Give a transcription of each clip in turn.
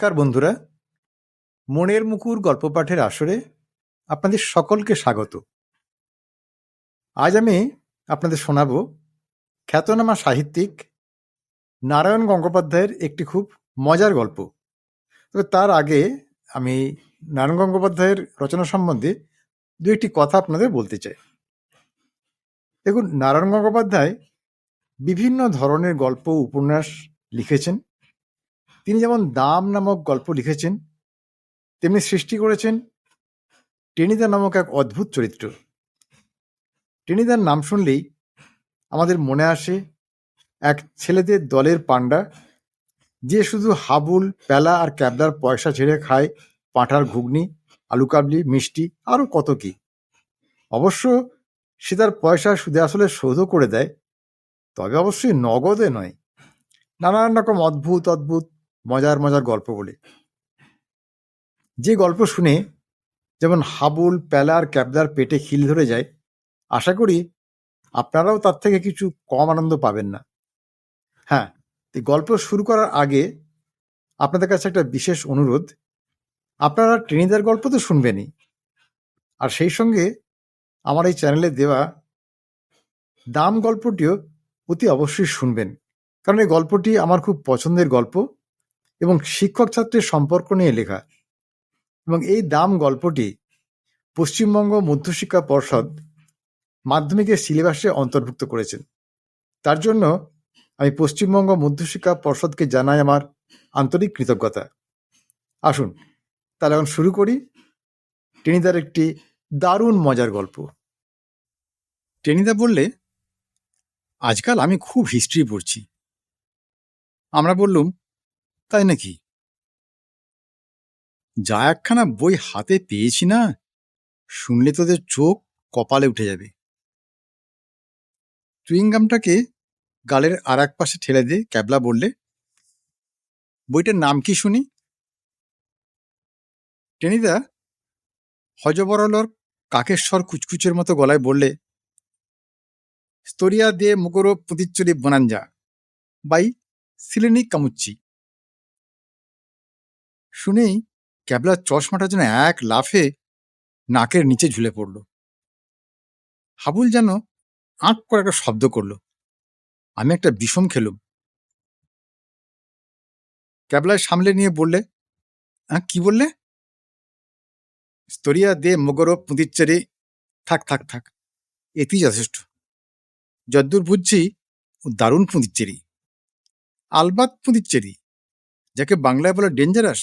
নমস্কার বন্ধুরা। মনের মুকুর গল্প পাঠের আসরে আপনাদের সকলকে স্বাগত। আজ আমি আপনাদের শোনাব খ্যাতনামা সাহিত্যিক নারায়ণ গঙ্গোপাধ্যায়ের একটি খুব মজার গল্প। তবে তার আগে আমি নারায়ণ গঙ্গোপাধ্যায়ের রচনা সম্বন্ধে দু একটি কথা আপনাদের বলতে চাই। দেখুন, নারায়ণ গঙ্গোপাধ্যায় বিভিন্ন ধরনের গল্প, উপন্যাস লিখেছেন। তিনি যেমন দাম নামক গল্প লিখেছেন, তেমনি সৃষ্টি করেছেন টেনিদা নামক এক অদ্ভুত চরিত্র। টেনিদার নাম শুনলেই আমাদের মনে আসে এক ছেলেদের দলের পাণ্ডা যে শুধু হাবুল প্যালা আর ক্যাবলার পয়সা ছেড়ে খায় পাঁঠার ঘুগনি, আলু কাবলি, মিষ্টি আরও কত কি। অবশ্য সে তার পয়সা সুদে আসলে শোধও করে দেয়, তবে অবশ্যই নগদে নয়। নানান রকম অদ্ভুত অদ্ভুত মজার মজার গল্প বলি। যে গল্প শুনে যেমন হাবুল, প্যালার ক্যাবলার পেটে খিল ধরে যায়, আশা করি আপনারাও তার থেকে কিছু কম আনন্দ পাবেন না। হ্যাঁ গল্প শুরু করার আগে আপনাদের কাছে একটা বিশেষ অনুরোধ। আপনারা ট্রেনিদার গল্প তো শুনবেনই। আর সেই সঙ্গে আমার এই চ্যানেলে দেওয়া দাম গল্পটিও অতি অবশ্যই শুনবেন। কারণ এই গল্পটি আমার খুব পছন্দের গল্প। এবং শিক্ষক ছাত্রের সম্পর্ক নিয়ে লেখা। এবং এই দাম গল্পটি পশ্চিমবঙ্গ মধ্যশিক্ষা পর্ষদ মাধ্যমিকের সিলেবাসে অন্তর্ভুক্ত করেছেন। তার জন্য আমি পশ্চিমবঙ্গ মধ্যশিক্ষা পর্ষদকে জানাই আমার আন্তরিক কৃতজ্ঞতা। আসুন, তাহলে এখন শুরু করি। টেনিদার একটি দারুণ মজার গল্প। টেনিদা বললে, আজকাল আমি খুব হিস্ট্রি পড়ছি। আমরা বললুম তাই নাকি? যা একখানা বই হাতে পেয়েছি না, শুনলে তোদের চোখ কপালে উঠে যাবে। চুইংগামটাকে গালের আর এক পাশে ঠেলে দিয়ে ক্যাবলা বললে। বইটার নাম কি শুনি? টেনিদা হজবরলর কাকেশ্বর কুচকুচের মতো গলায় বললে, স্তরিয়া দে মুগরো পুতিচ্চুরি বনাঞ্জা, বাই সিলেনি কামুচ্চি। শুনেই ক্যাবলার চশমাটা যেন এক লাফে নাকের নিচে ঝুলে পড়ল। হাবুল যেন আঁক করে একটা শব্দ করল। আমি একটা বিষম খেলুম। ক্যাবলায় সামলে নিয়ে বললে হ্যাঁ কি বললে? স্তরিয়া দে মগরো পুঁতিচ্চারি থাক থাক থাক এটি যথেষ্ট। যদ্দূর বুঝছি, ও দারুণ পুঁতিচ্চেরি আলবাত পুঁতিচ্চেরি যাকে বাংলায় বলে ডেঞ্জারাস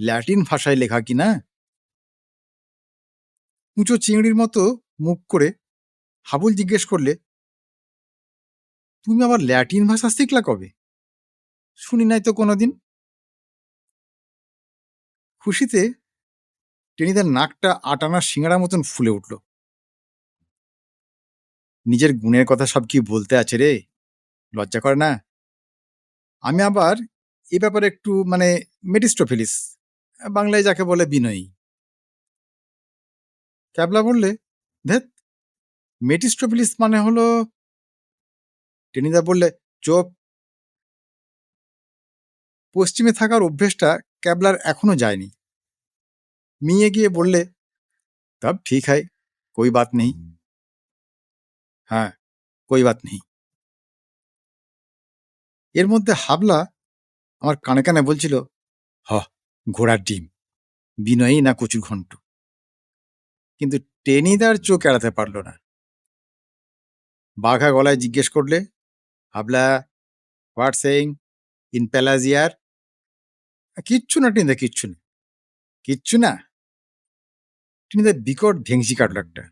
ল্যাটিন ভাষায় লেখা কি না উঁচু চিংড়ির মতো মুখ করে হাবুল জিজ্ঞেস করলে, তুমি আবার ল্যাটিন ভাষা শিখলা কবে? শুনি নাই তো কোনোদিন? খুশিতে টেনিদার নাকটা আটানা সিঙ্গারা মতন ফুলে উঠল। নিজের গুণের কথা সব কি বলতে আছে রে? লজ্জা করে না? আমি আবার এ ব্যাপারে একটু মানে মেটিস্টোফিলিস বাংলায় যাকে বলে বিনয়ী। ক্যাবলা বললে ধেত মেটিস্টোফিলিস মানে হলো টেনিদা বললে চোপ। পশ্চিমে থাকার অভ্যেসটা ক্যাবলার এখনও যায়নি। মিয়ে গিয়ে বললে তব ঠিক হয় কই বাত নেই? হ্যাঁ কই বাত নেই। এর মধ্যে হাবলা আমার কানে কানে বলছিল হ ঘোড়ার ডিম। বিনয়ী না কচুর ঘন্ট। কিন্তু টেনিদার চোখ এড়াতে পারল না। বাঘা গলায় জিজ্ঞেস করলে, হাবলা হোয়াট সেইং ইন প্যালাজিয়ার কিচ্ছু না টেনিদা, কিচ্ছু না। কিচ্ছু না? টেনিদা, বিকট ভেংসি কাটল একটা।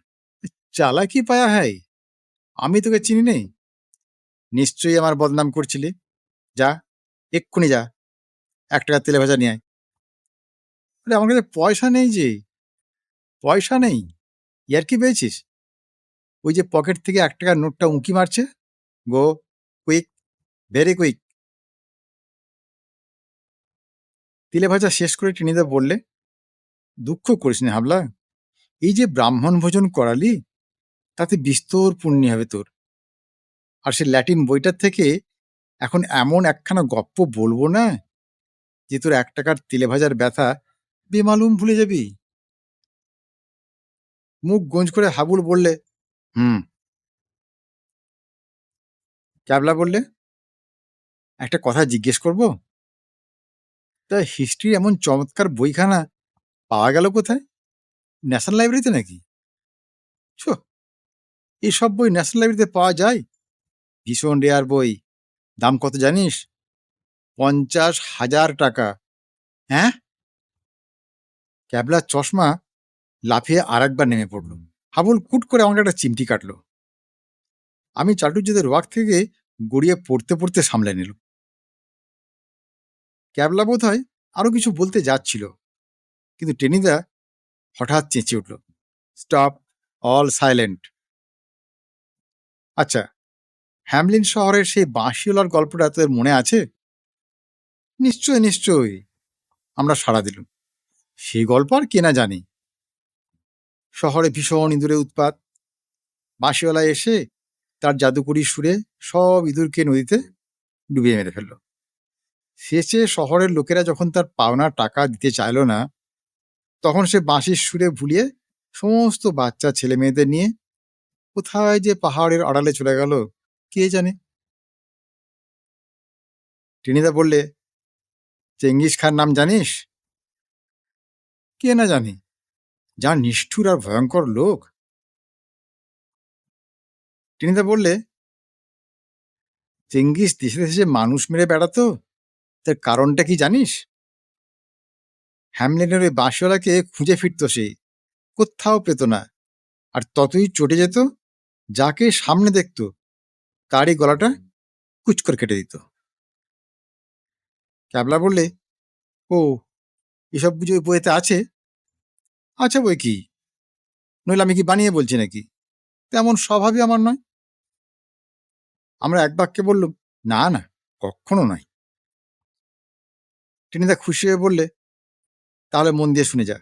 চালাকি পায়া হাই আমি তোকে চিনি নেই? নিশ্চয়ই আমার বদনাম করছিলি। যা, এক্ষুনি যা। এক টাকা তেলে ভাজা নিয়ে আয়। বলে, আমার কাছে পয়সা নেই যে, পয়সা নেই। ইয়ার কি পেয়েছিস? ওই যে পকেট থেকে এক টাকার নোটটা উঁকি মারছে। Go, quick, very quick. তিলে ভাজা শেষ করে টেনিদা বললে, দুঃখ করিস না হাবলা। এই যে ব্রাহ্মণ ভোজন করালি, তাতে বিস্তর পুণ্য হবে তোর। আর সে ল্যাটিন বইটার থেকে এখন এমন একখানা গপ্প বলব না যে তোর এক টাকার তেলে ভাজার ব্যথা বেমালুম ভুলে যাবি? মুখ গোঁজ করে হাবুল বললে, হুম। ক্যাবলা বললে, একটা কথা জিজ্ঞেস করব? তা হিস্ট্রি এমন চমৎকার বইখানা পাওয়া গেল কোথায়? ন্যাশনাল লাইব্রেরিতে নাকি? ছো এইসব বই ন্যাশনাল লাইব্রেরিতে পাওয়া যায়? ভীষণ রেয়ার বই। দাম কত জানিস? পঞ্চাশ হাজার টাকা। হ্যাঁ? ক্যাবলার চশমা লাফিয়ে আর একবার নেমে পড়ল। হাবুল কুট করে আমাকে একটা চিমটি কাটলো। আমি চাটুর্যদের ওয়াক থেকে গড়িয়ে পড়তে পড়তে সামলে নিল। ক্যাবলা বোধ হয় আরও কিছু বলতে যাচ্ছিল, কিন্তু টেনিদা হঠাৎ চেঁচে উঠল, স্টপ, অল সাইলেন্ট। আচ্ছা হ্যামলিন শহরের সেই বাঁশিওলার গল্পটা তোদের মনে আছে? নিশ্চয় নিশ্চয়ই। আমরা সাড়া দিলুম। সেই গল্প আর কেনা জানি। শহরে ভীষণ ইঁদুরে উৎপাত। বাঁশিওয়ালা এসে তার জাদুকরি সুরে সব ইঁদুরকে নদীতে ডুবিয়ে মেরে ফেলল। শেষে শহরের লোকেরা যখন তার পাওনা টাকা দিতে চাইল না, তখন সে বাঁশির সুরে ভুলিয়ে সমস্ত বাচ্চা ছেলে মেয়েদের নিয়ে কোথায় যে পাহাড়ের আড়ালে চলে গেল, কে জানে? টিনিদা বললে, চেঙ্গিস খান নাম জানিস? কে না জানি? যা নিষ্ঠুর আর ভয়ঙ্কর লোক। টিনিদা বললে, চেঙ্গিস, দেশে দেশে মানুষ মেরে বেড়াতো, তার কারণটা কি জানিস? হ্যামলেনের ওই বাঁশওয়ালাকে খুঁজে ফিরত সে, কোথাও পেত না, আর ততই চটে যেত, যাকে সামনে দেখত, তারই গলাটা কুচ করে কেটে দিত। ক্যাবলা বললে, ও এসব কিছু ওই বইতে আছে। আচ্ছা বই কি? নইলে আমি কি বানিয়ে বলছি নাকি? তেমন স্বভাবই আমার নয়। আমরা এক বাক্যে বললুম, না না, কখনো নয়। টেনিদা খুশি হয়ে বললে, তাহলে মন দিয়ে শুনে যা।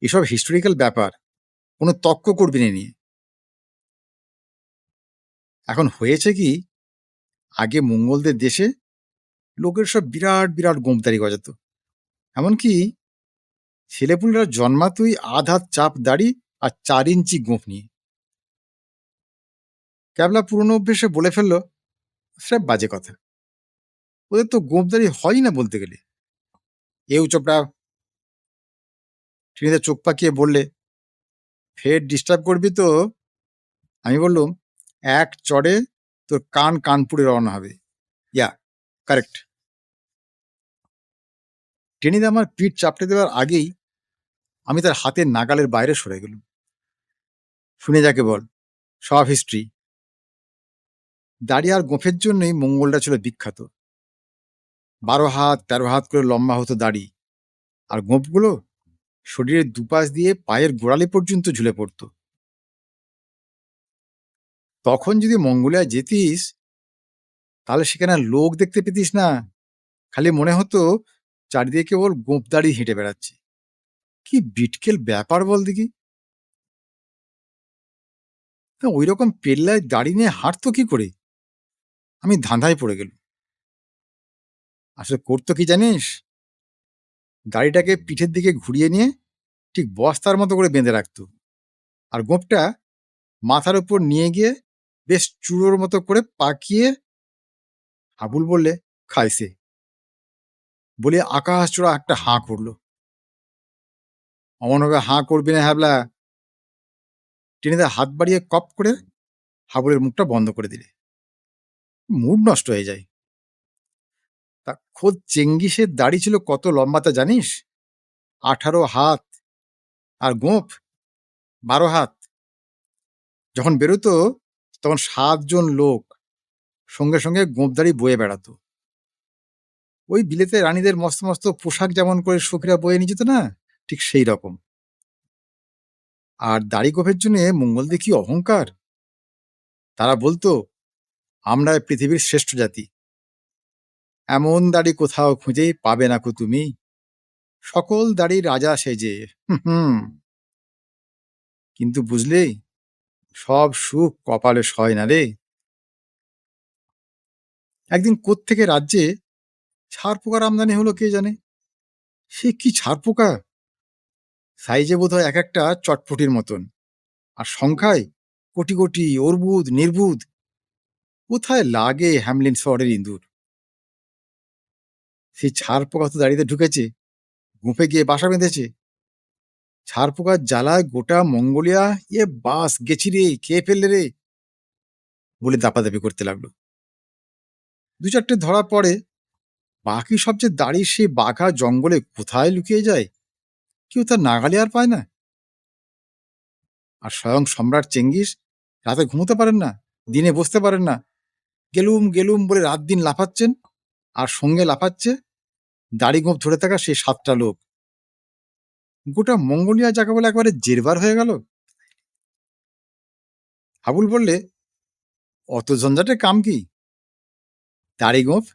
এসব হিস্টোরিক্যাল ব্যাপার, কোনো তক্ক করবি না নিয়ে। এখন হয়েছে কি, আগে মঙ্গলদের দেশে লোকের সব বিরাট বিরাট গোমতারি গজাত। এমনকি ছেলেপুলেরা জন্মাতুই আধ হাত চাপ দাড়ি আর চার ইঞ্চি গোঁফ নিয়ে। ক্যাবলা পুরনো অভ্যেসে বলে ফেলল সব বাজে কথা। ওদের তো গোঁপদারি হয় না বলতে গেলে। এও চোপড়া ট্রেনিতে চোখ পাকিয়ে বললে, ফের ডিস্টার্ব করবি তো? আমি বললুম, এক চড়ে তোর কান কানপুরে রওনা হবে। ইয়া কারেক্ট টেনিদা আমার পিঠ চাপটে দেওয়ার আগেই আমি তার হাতের নাগালের বাইরে সরে গেলুম। শুনে যাকে বল, সব হিস্ট্রি দাড়ি আর গোফের জন্যই মঙ্গলটা ছিল বিখ্যাত। বারো হাত, তেরো হাত করে লম্বা হতো দাড়ি, আর গোঁপগুলো শরীরের দুপাশ দিয়ে পায়ের গোড়ালি পর্যন্ত ঝুলে পড়তো। তখন যদি মঙ্গোলিয়া যেতিস, তাহলে সেখানে লোক দেখতে পেতিস না। খালি মনে হতো চারিদিকে কেবল গোঁপ দাড়ি হেঁটে বেড়াচ্ছে। কি বিটকেল ব্যাপার বল দেখি। ওই রকম পেল্লায় দাড়ি নিয়ে হাঁটতো কি করে? আমি ধাঁধায় পড়ে গেল আসলে করতো কি জানিস? গাড়িটাকে পিঠের দিকে ঘুরিয়ে নিয়ে ঠিক বস্তার মতো করে বেঁধে রাখতো। আর গোপটা মাথার উপর নিয়ে গিয়ে বেশ চুড়োর মতো করে পাকিয়ে হাবুল বললে খাইছে বলে, আকাশ চূড়া একটা হাঁ করল। অমনভাবে হাঁ করবি না হ্যাবলা। টেনিদা হাত বাড়িয়ে কপ করে হাবুলের মুখটা বন্ধ করে দিলে। মুড নষ্ট হয়ে যায়। তা খোদ চেঙ্গিসের দাড়ি ছিল কত লম্বা তা জানিস? আঠারো হাত আর গোঁপ বারো হাত। যখন বেরোতো তখন সাতজন লোক সঙ্গে সঙ্গে গোঁপদাড়ি বয়ে বেড়াতো। ওই বিলেতে রানীদের মস্ত মস্ত পোশাক যেমন করে সখীরা বয়ে নিয়ে যেত না, ঠিক সেই রকম। আর দাড়ি গোফের জন্য মঙ্গল দেখি অহংকার। তারা বলতো, আমরা পৃথিবীর শ্রেষ্ঠ জাতি। এমন দাড়ি কোথাও খুঁজেই পাবে না কো তুমি। সকল দাড়ি রাজা সেজে, হুম কিন্তু বুঝলে, সব সুখ কপালে সয় না রে। একদিন থেকে রাজ্যে ছাড় পোকার আমদানি হলো কে জানে? সে কি ছাড় পোকা সাইজে বোধ হয় এক একটা চটপটির মতন। আর সংখ্যায়? কোটি কোটি, অর্বুদ, নির্বুদ। কোথায় লাগে হ্যামলিন শহরের ইঁদুর? সেই ছাড় পোকা তো দাঁড়িয়ে ঢুকেছে, গুঁপে গিয়ে বাসা বেঁধেছে। ছাড় পোকার জ্বালায় গোটা মঙ্গোলিয়া, এ বাস গেছি রে খেয়ে ফেললে রে? বলে দাপাদাপি করতে লাগল। দু চারটে ধরা পড়ে বাকি সব যে দাঁড়িয়ে সে বাঘা জঙ্গলে কোথায় লুকিয়ে যায়? কেউ তার নাগালে আর পায় না। আর স্বয়ং সম্রাট চেঙ্গিস রাতে ঘুমোতে পারেন না, দিনে বসতে পারেন না। গেলুম গেলুম বলে রাত দিন লাফাচ্ছেন, আর সঙ্গে লাফাচ্ছে দাড়ি গোঁপ ধরে থাকা সেই সাতটা লোক। গোটা মঙ্গোলিয়া যাকে বলে একবারে জেরবার হয়ে গেল। হাবুল বললে, অত ঝঞ্ঝাটে কাম কি? দাড়ি গোঁফ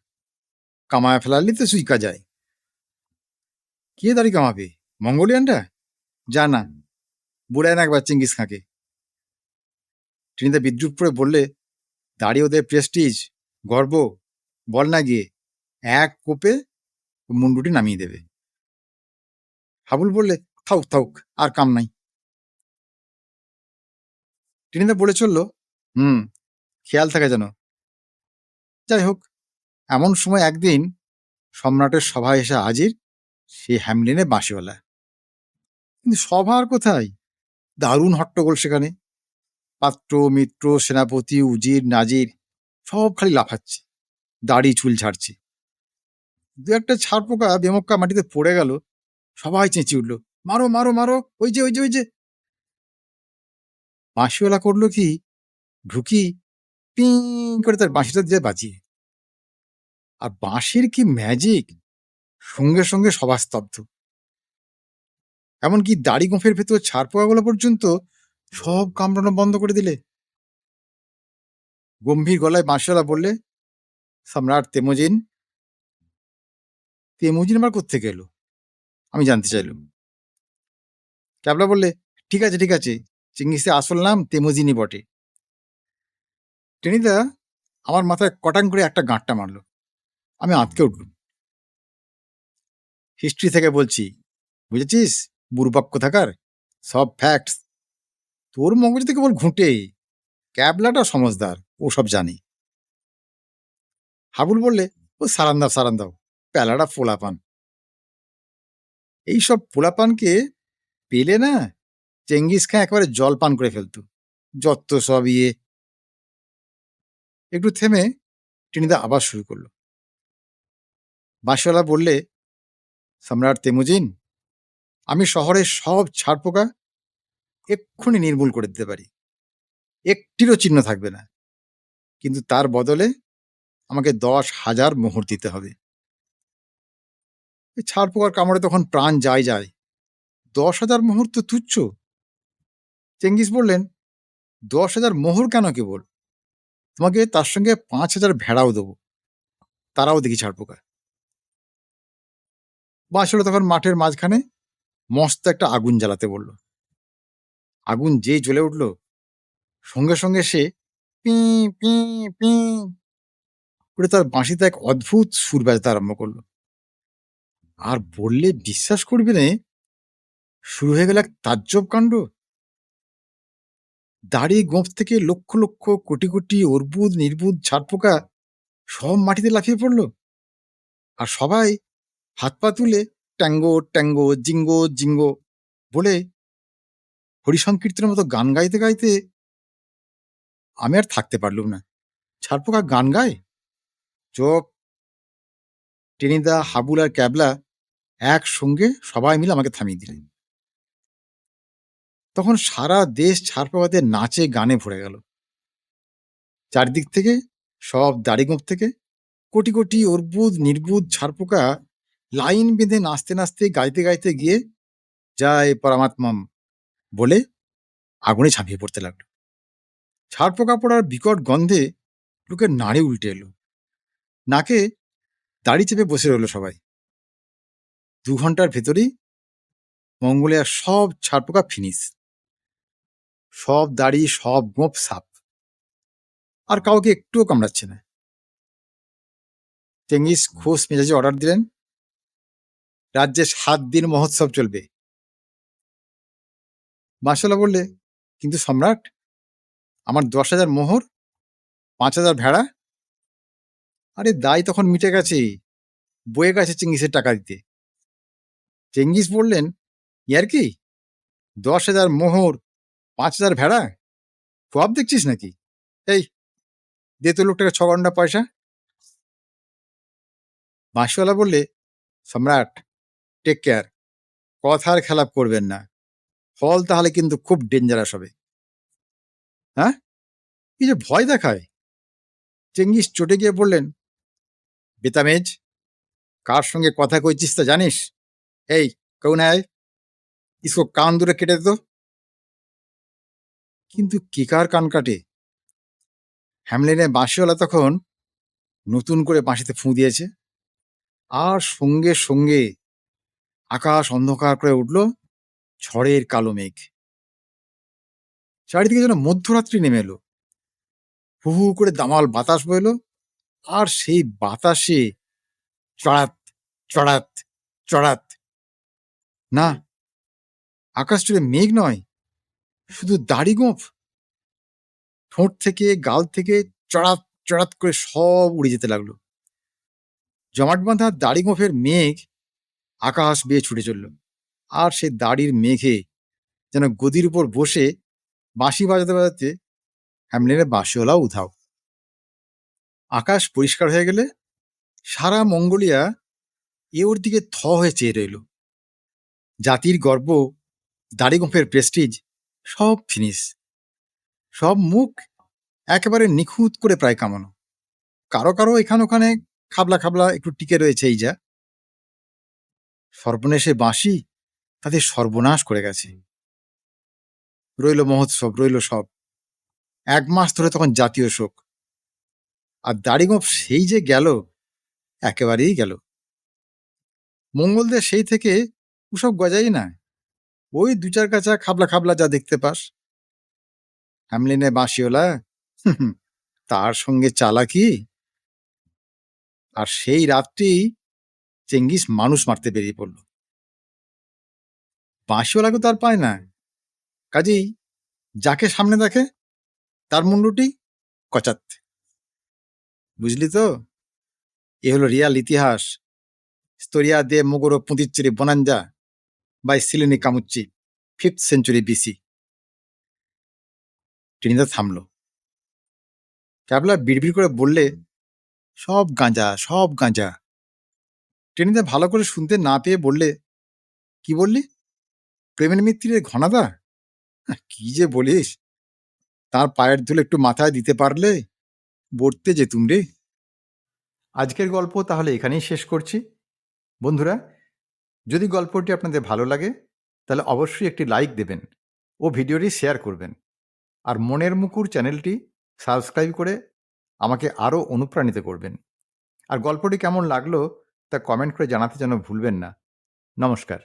কামায় ফেলালি তো সুইকা যায়। কে দাড়ি কামাবে? মঙ্গোলিয়ানটা যা না, বুড়ায় না একবার চিঙ্গিস খাঁকে। ট্রিনিদা বিদ্রুপ করে বললে, দাড়ি ওদের প্রেস্টিজ গর্ব, বল না গিয়ে, এক কোপে মুন্ডুটি নামিয়ে দেবে। হাবুল বললে, থাউক থাউক, আর কাম নাই। টিনিদা বলে চলল, হুম, খেয়াল থাকে যেন। যাই হোক এমন সময় একদিন সম্রাটের সভায় এসে হাজির, সে হ্যামলিনে বাঁশিওয়ালা। কিন্তু সভা আর কোথায়? দারুণ হট্টগোল সেখানে। পাত্র, মিত্র, সেনাপতি, উজির, নাজির, সব খালি লাফাচ্ছে, দাড়ি চুল ছাড়ছে দু একটা ছাড় পোকা বেমক্কা মাটিতে পড়ে গেল, সবাই চেঁচিয়ে উঠল, মারো মারো মারো, ওই যে ওই যে ওই যে! বাঁশিওয়ালা করল কি? ঢুকি পিং করে তার বাঁশিটা দিয়ে বাজিয়ে। আর বাঁশির কি ম্যাজিক সঙ্গে সঙ্গে সভা স্তব্ধ। এমনকি দাড়ি গোঁফের ভেতর ছাড় পোকাগুলো পর্যন্ত সব কামড়ানো বন্ধ করে দিলে। গম্ভীর গলায় বাঁশিওয়ালা বললে, সম্রাট তেমোজিন তেমোজিন আবার কোথেকে এলো? আমি জানতে চাইলাম। ক্যাবলা বললে, ঠিক আছে ঠিক আছে চিঙ্গিসে আসল নাম তেমোজিনি বটে। টেনিদা আমার মাথায় কটাং করে একটা গাঁটটা মারলো। আমি আঁতকে উঠলুম। হিস্ট্রি থেকে বলছি, বুঝেছিস? বুড়বাক্য থাকার সব ফ্যাক্টস তোর মগজ কেবল ঘুঁটে। ক্যাবলাটা সমজদার ও সব জানি। হাবুল বললে, ও সারান্দাও সারান্দাও প্যালাটা পোলাপান। এইসব পোলাপানকে পেলে না চেঙ্গিস খাঁ একেবারে জল পান করে ফেলতো। যত সব ইয়ে। একটু থেমে টিনিদা আবার শুরু করল। বাঁশওয়ালা বললে, সম্রাট তেমুজিন, আমি শহরের সব ছাড় পোকা এক্ষুনি নির্মূল করে দিতে পারি। একটিরও চিহ্ন থাকবে না। কিন্তু তার বদলে আমাকে দশ হাজার মোহর দিতে হবে। এই ছাড় পোকার কামড়ে তখন প্রাণ যায় যায়। দশ হাজার মোহর তো তুচ্ছ। চেঙ্গিস বললেন, দশ হাজার মোহর কেন কেবল? তোমাকে তার সঙ্গে পাঁচ হাজার ভেড়াও দেবো। তারাও দেখি ছাড় পোকা। বাঁশলো তখন মাঠের মাঝখানে মস্ত একটা আগুন জ্বালাতে বলল। আগুন যে জ্বলে উঠল, সঙ্গে সঙ্গে সে পি পি পি করে তার বাঁশিতে এক অদ্ভুত সুর বাজাতে আরম্ভ করল। আর বললে বিশ্বাস করবে না, শুরু হয়ে গেল এক তাজ্জব কাণ্ড। দাড়ি গোঁফ থেকে লক্ষ লক্ষ, কোটি কোটি অর্বুদ নির্বুদ ছাড়পোকা সব মাটিতে লাফিয়ে পড়ল। আর সবাই হাত পা তুলে ট্যাঙ্গো ট্যাঙ্গো, জিঙ্গো জিঙ্গো বলে হরিসংকীর্তনের মতো গান গাইতে গাইতে আমি আর থাকতে পারলুম না। ছাড়পোকা গান গায়। চোখ, টেনিদা, হাবুল আর ক্যাবলা একসঙ্গে সবাই মিলে আমাকে থামিয়ে দিলেন। তখন সারা দেশ ছাড়পোকাদের নাচে, গানে ভরে গেল। চারদিক থেকে, সব দাড়িগোঁপ থেকে কোটি কোটি অর্বুদ নির্বুদ ছাড়পোকা লাইন বেঁধে নাচতে নাচতে, গাইতে গাইতে গিয়ে যায় পরমাত্মম বলে আগুনে ঝাঁপিয়ে পড়তে লাগল। ছাড় পোকা পড়ার বিকট গন্ধে লোকের নাড়ি উল্টে এলো। নাকে দাড়ি চেপে বসে রইল সবাই। দু ঘণ্টার ভেতরেই মঙ্গোলিয়ার সব ছাড় পোকা ফিনিস সব দাড়ি, সব গোপ সাপ আর কাউকে একটুও কামড়াচ্ছে না। চেঙ্গিস ঘোষ মেজাজে অর্ডার দিলেন। রাজ্যে সাত দিন মহোৎসব চলবে। বাঁশওয়ালা বললে, কিন্তু সম্রাট, আমার দশ হাজার মোহর, পাঁচ হাজার ভেড়া? আরে দায় তখন মিটে গেছে। বয়ে গেছে চেঙ্গিসের টাকা দিতে। চেঙ্গিস বললেন, ইয়ার কি? দশ হাজার মোহর, পাঁচ হাজার ভেড়া? খুব দেখছিস নাকি? এই, দে তো লোকটাকে ছ ঘণ্টা পয়সা। বাঁশওয়ালা বললে, সম্রাট টেক কেয়ার কথার খেলাপ করবেন না। ফল তাহলে কিন্তু খুব ডেঞ্জারাস হবে। হ্যাঁ? কি যে ভয় দেখায়। চেঙ্গিস চটে গিয়ে বললেন, বেতামেজ, কার সঙ্গে কথা কইছিস তা জানিস? এই, কৌন আয়? ইসকো কান দূরে কেটে দে তো। কিন্তু কে কার কান কাটে? হ্যামলিনের বাঁশিওয়ালা তখন নতুন করে বাঁশিতে ফুঁ দিয়েছে। আর সঙ্গে সঙ্গে আকাশ অন্ধকার করে উঠল, ঝড়ের কালো মেঘ। চারিদিকে যেন মধ্যরাত্রি নেমে এলো। হু হু করে দামাল বাতাস বইল, আর সেই বাতাসে চড়াত চড়াত চড়াত। না, আকাশ জুড়ে মেঘ নয়, শুধু দাড়ি গোঁফ। ঠোঁট থেকে, গাল থেকে চড়াত চড়াত করে সব উড়ে যেতে লাগল। জমাট বাঁধা দাড়ি গোঁফের মেঘ আকাশ বেয়ে ছুটে চলল। আর সে দাড়ির মেঘে যেন গদির উপর বসে বাঁশি বাজাতে বাজাতে হ্যামলিনের বাঁশিওয়ালাও উধাও। আকাশ পরিষ্কার হয়ে গেলে সারা মঙ্গোলিয়া এ ওর দিকে থ হয়ে চেয়ে রইল। জাতির গর্ব, দাড়িগোঁফের প্রেস্টিজ সব ফিনিশ। সব মুখ একেবারে নিখুঁত করে প্রায় কামানো। কারও কারও এখান ওখানে খাবলা খাবলা একটু টিকে রয়েছে এই যা। সর্বনেশে বাঁশি তাদের সর্বনাশ করে গেছে। রইল মহোৎসব, রইল সব। এক মাস ধরে তখন জাতীয় শোক। আর দাড়িগোপ সেই যে গেল, একেবারেই গেল। মঙ্গলদের সেই থেকে ওসব গজাই না। ওই দু চার কাছা খাবলা খাবলা যা দেখতে পাস। হ্যামলিনে বাঁশিওলা তার সঙ্গে চালাকি। আর সেই রাত্রি চেঙ্গিস মানুষ মারতে বেরিয়ে পড়ল। বাঁশিওয়ালাকে তো আর পায় না। কাজেই যাকে সামনে দেখে, তার মুন্ডুটি কচাত। বুঝলি তো? এ হলো রিয়াল ইতিহাস। স্তরিয়া দে মোগরো পুঁতিচ্চিরি বনাঞ্জা বাই সিলিনি কামুচ্চি, ফিফথ সেঞ্চুরি বিসি। টিনিদা থামলো। ক্যাবলা বিড়বিড় করে বললে, সব গাঁজা সব গাঁজা। টেনিদা ভালো করে শুনতে না পেয়ে বললে, কি বললি? প্রেমের মিত্রের ঘনাদা? কি যে বলিস? তার পায়ের ধুলে একটু মাথায় দিতে পারলে বলতে যেতুম রে। আজকের গল্প তাহলে এখানেই শেষ করছি। বন্ধুরা, যদি গল্পটি আপনাদের ভালো লাগে, তাহলে অবশ্যই একটি লাইক দেবেন ও ভিডিওটি শেয়ার করবেন। আর মনের মুকুর চ্যানেলটি সাবস্ক্রাইব করে আমাকে আরও অনুপ্রাণিত করবেন। আর গল্পটি কেমন লাগল তা কমেন্ট করে জানাতে যেন ভুলবেন না। নমস্কার।